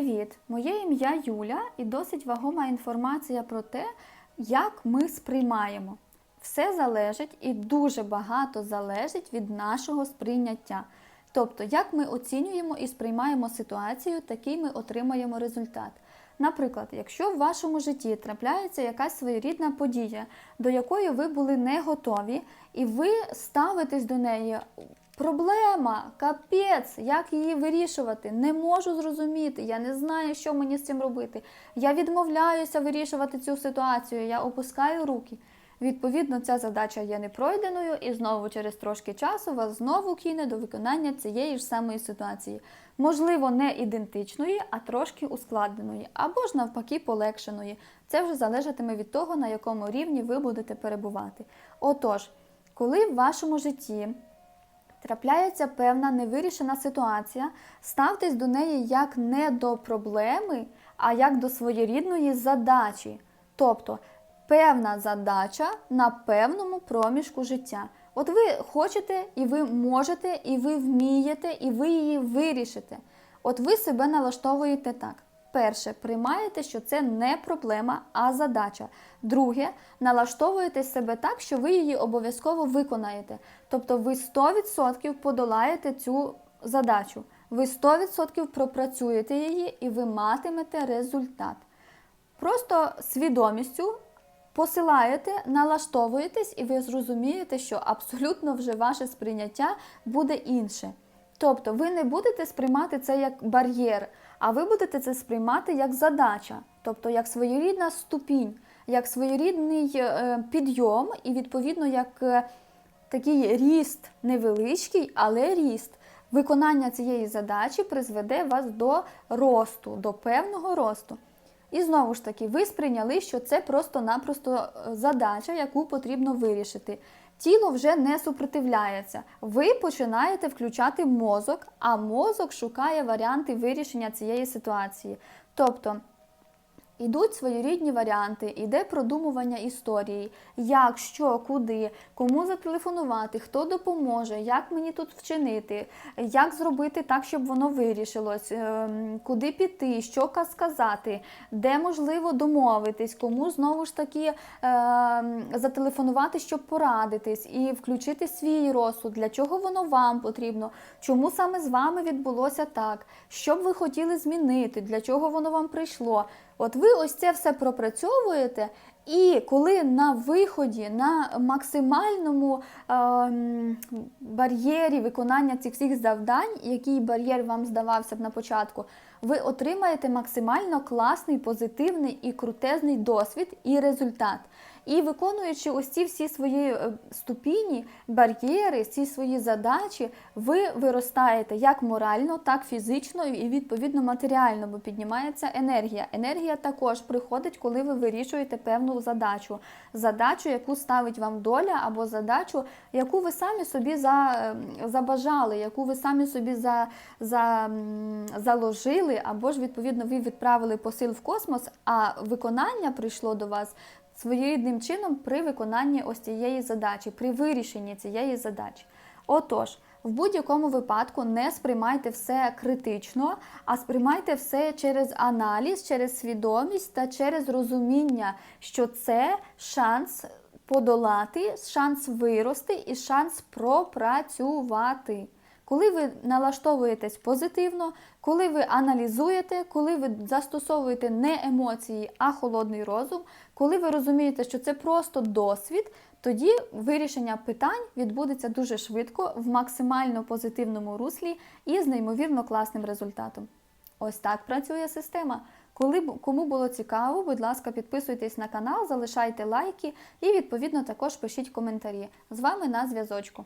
Привіт! Моє ім'я Юля і досить вагома інформація про те, як ми сприймаємо. Все залежить і дуже багато залежить від нашого сприйняття. Тобто, як ми оцінюємо і сприймаємо ситуацію, такий ми отримаємо результат. Наприклад, якщо в вашому житті трапляється якась своєрідна подія, до якої ви були не готові, і ви ставитесь до неї Проблема, капець, як її вирішувати? Не можу зрозуміти, я не знаю, що мені з цим робити. Я відмовляюся вирішувати цю ситуацію, я опускаю руки. Відповідно, ця задача є непройденою, і знову через трошки часу вас знову кине до виконання цієї ж самої ситуації. Можливо, не ідентичної, а трошки ускладненої, або ж навпаки полегшеної. Це вже залежатиме від того, на якому рівні ви будете перебувати. Отож, коли в вашому житті трапляється певна невирішена ситуація, ставтесь до неї як не до проблеми, а як до своєрідної задачі. Тобто певна задача на певному проміжку життя. От ви хочете, і ви можете, і ви вмієте, і ви її вирішите. От ви себе налаштовуєте так. Перше, приймаєте, що це не проблема, а задача. Друге, налаштовуєте себе так, що ви її обов'язково виконаєте. Тобто ви 100% подолаєте цю задачу. Ви 100% пропрацюєте її і ви матимете результат. Просто свідомістю посилаєте, налаштовуєтесь, і ви зрозумієте, що абсолютно вже ваше сприйняття буде інше. Тобто ви не будете сприймати це як бар'єр, а ви будете це сприймати як задача, тобто як своєрідна ступінь, як своєрідний е, підйом, і, відповідно, як е, такий ріст невеличкий, але ріст. Виконання цієї задачі призведе вас до росту, до певного росту. І знову ж таки, ви сприйняли, що це просто-напросто е, задача, яку потрібно вирішити. Тіло вже не супротивляється. Ви починаєте включати мозок, а мозок шукає варіанти вирішення цієї ситуації. Тобто Ідуть своєрідні варіанти, іде продумування історії, як, що, куди, кому зателефонувати, хто допоможе, як мені тут вчинити, як зробити так, щоб воно вирішилось, ем, куди піти, що сказати, де можливо домовитись, кому знову ж таки ем, зателефонувати, щоб порадитись, і включити свій розсуд, для чого воно вам потрібно, чому саме з вами відбулося так, що б ви хотіли змінити, для чого воно вам прийшло. От ви ось це все пропрацьовуєте, і коли на виході, на максимальному е, бар'єрі виконання цих всіх завдань, який бар'єр вам здавався б на початку, ви отримаєте максимально класний, позитивний і крутезний досвід і результат. І виконуючи ось ці всі свої е, ступіні, бар'єри, ці свої задачі, ви виростаєте як морально, так фізично і відповідно матеріально, бо піднімається енергія. Енергія також приходить, коли ви вирішуєте певну задачу. Задачу, яку ставить вам доля, або задачу, яку ви самі собі за, ем, забажали, яку ви самі собі за, за, заложили, або ж, відповідно, ви відправили посил в космос, а виконання прийшло до вас своєрідним чином при виконанні ось цієї задачі, при вирішенні цієї задачі. Отож, в будь-якому випадку не сприймайте все критично, а сприймайте все через аналіз, через свідомість та через розуміння, що це шанс подолати, шанс вирости і шанс пропрацювати. Коли ви налаштовуєтесь позитивно, коли ви аналізуєте, коли ви застосовуєте не емоції, а холодний розум, коли ви розумієте, що це просто досвід, тоді вирішення питань відбудеться дуже швидко, в максимально позитивному руслі і з неймовірно класним результатом. Ось так працює система. Коли кому було цікаво, будь ласка, підписуйтесь на канал, залишайте лайки і, відповідно, також пишіть коментарі. З вами на зв'язочку.